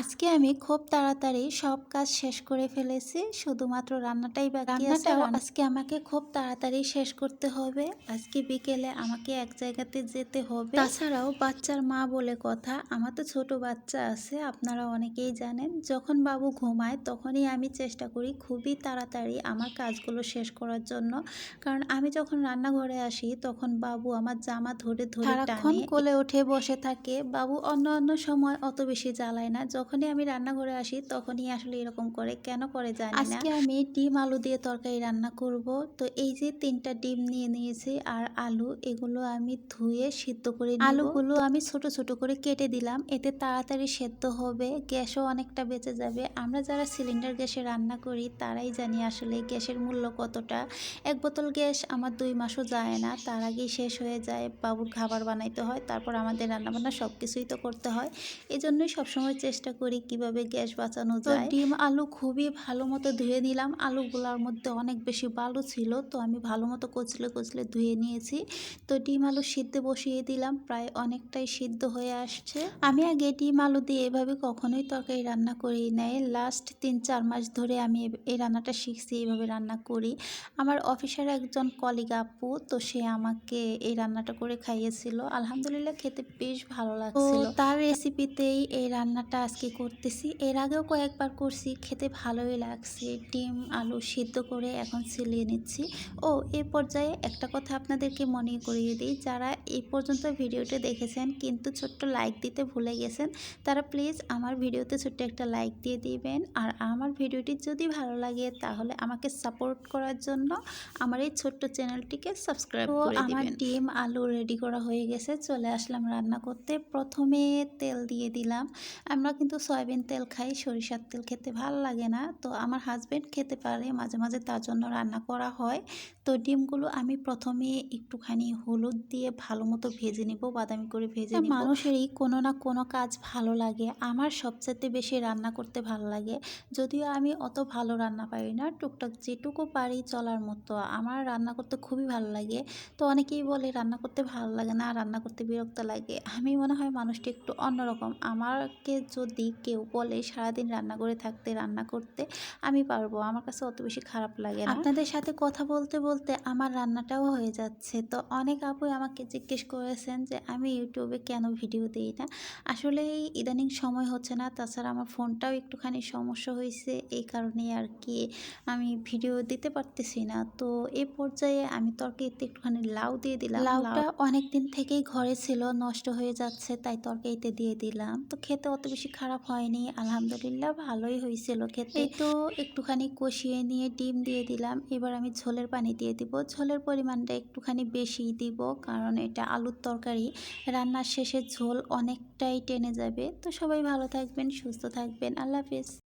আজকে আমি খুব তাড়াতাড়ি সব কাজ শেষ করে ফেলেছি শুধুমাত্র রান্নাটাই বাকি রান্নাটাও আজকে আমাকে খুব তাড়াতাড়ি শেষ করতে হবে। আজকে বিকেলে আমাকে এক জায়গাতে যেতে হবে। তাছাড়াও বাচ্চার মা বলে কথা আমার তো ছোট বাচ্চা আছে আপনারা অনেকেই জানেন। যখন বাবু ঘুমায় তখনই আমি চেষ্টা করি খুবই তাড়াতাড়ি আমার কাজগুলো শেষ করার জন্য। কারণ আমি যখন রান্নাঘরে আসি তখন বাবু আমার জামা ধরে ধরে কোলে উঠে বসে থাকে। বাবু অন্য অন্য সময় অত বেশি জ্বালায় না। যখনই আমি রান্নাঘরে আসি তখনই আসলে এরকম করে কেন করে জানি না। আজকে আমি ডিম আলু দিয়ে তরকারি রান্না করব। তো এই যে তিনটা ডিম নিয়ে নিয়েছি আর আলু এগুলো আমি ধুয়ে সিদ্ধ করে নিব। আলুগুলো আমি ছোট ছোট করে কেটে দিলাম। এতে তাড়াতাড়ি সেদ্ধ হবে গ্যাসও অনেকটা বেঁচে যাবে। আমরা যারা সিলিন্ডার গ্যাসে রান্না করি তারাই জানি আসলে গ্যাসের মূল্য কতটা। এক বোতল গ্যাস আমার দুই মাসও যায় না তার আগেই শেষ হয়ে যায়। বাবুর খাবার বানাইতে হয় তারপর আমাদের রান্নাবান্না সব কিছুই তো করতে হয়। এই জন্যই সবসময় চেষ্টা করি কীভাবে গ্যাস বাঁচানো যায়। ডিম আলু খুবই ভালো মতো ধুয়ে নিলাম। আলুগুলোর মধ্যে অনেক বেশি বালু ছিল তো আমি ভালো মতো কচলে কচলে ধুয়ে নিয়েছি। তো ডিম আলু সিদ্ধ বসিয়ে দিলাম প্রায় অনেকটাই সিদ্ধ হয়ে আসছে। আমি আগে ডিম আলু দিয়ে এভাবে কখনোই তরকারি রান্না করি নাই। লাস্ট তিন চার মাস ধরে আমি এই রান্নাটা শিখছি এইভাবে রান্না করি। আমার অফিসের একজন কলিগ আপু তো সে আমাকে এই রান্নাটা করে খাইয়েছিল। আলহামদুলিল্লাহ খেতে বেশ ভালো লাগছিল। তার রেসিপিতেই এই রান্নাটা আজকে করতেছি। এর আগেও কয়েকবার করছি খেতে ভালোই লাগছে। ডিম আলু সিদ্ধ করে এখন ছিলিয়ে নিচ্ছি। ও এ পর্যায়ে একটা কথা আপনাদেরকে মনে করিয়ে দিই। যারা এই পর্যন্ত ভিডিওটি দেখেছেন কিন্তু ছোট্ট লাইক দিতে ভুলে গেছেন তারা প্লিজ আমার ভিডিওতে ছোট্ট একটা লাইক দিয়ে দিবেন। আর আমার ভিডিওটি যদি ভালো লাগে তাহলে আমাকে সাপোর্ট করার জন্য আমার এই ছোট্ট চ্যানেলটিকে সাবস্ক্রাইব করে আমার আমার ডিম আলু রেডি করা হয়ে গেছে। চলে আসলাম রান্না করতে। প্রথমে তেল দিয়ে দিলাম। আমরা কিন্তু সয়াবিন তেল খাই সরিষার তেল খেতে ভালো লাগে না। তো আমার হাজবেন্ড খেতে পারে মাঝে মাঝে তার জন্য রান্না করা হয়। তো ডিমগুলো আমি প্রথমে একটুখানি হলুদ দিয়ে ভালো মতো ভেজে নিব বাদামি করে ভেজে নিব। মানুষেরই কোনো না কোনো কাজ ভালো লাগে। আমার সবচেয়ে বেশি রান্না করতে ভালো লাগে। যদিও আমি অত ভালো রান্না পারি না টুকটাক যেটুকু পারি চলার মতো। আমার রান্না করতে খুবই ভালো লাগে। তো অনেকেই বলে রান্না করতে ভালো লাগে না রান্না করতে বিরক্ত লাগে। আমি মনে হয় মানুষটি একটু অন্যরকম। আমাকে যদি কেউ বলে সারাদিন রান্না করে থাকতে রান্না করতে আমি পারব। আমার কাছে অত বেশি খারাপ লাগে না। আপনাদের সাথে কথা বলতে বলতে আমার রান্নাটাও হয়ে যাচ্ছে। তো অনেক আপুই আমাকে জিজ্ঞেস করেছেন যে আমি ইউটিউবে কেন ভিডিও দিই না? আসলে ইদানিং সময় হচ্ছে না। তাছাড়া আমার ফোনটাও একটুখানি সমস্যা হয়েছে। এই কারণে আর কি আমি ভিডিও দিতে পারতেছি না। তো এই পর্যায়ে আমি তরকারিতে একটুখানি লাউ দিয়ে দিলাম। লাউটা অনেক দিন থেকেই ঘরে ছিল নষ্ট হয়ে যাচ্ছে তাই তরকারিতে দিয়ে দিলাম। তো খেতে অত বেশি খারাপ হয়নি। আলহামদুলিল্লাহ ভালোই হয়েছিল খেতে তো একটুখানি কষিয়ে নিয়ে ডিম দিয়ে দিলাম। এবার আমি ঝোলের পানি দিয়ে দিব। ঝোলের পরিমাণটা একটুখানি বেশি দিব কারণ এটা আলুর তরকারি। রান্নার শেষে ঝোল অনেকটাই টেনে যাবে। তো সবাই ভালো থাকবেন, সুস্থ থাকবেন। আল্লাহ হাফেজ।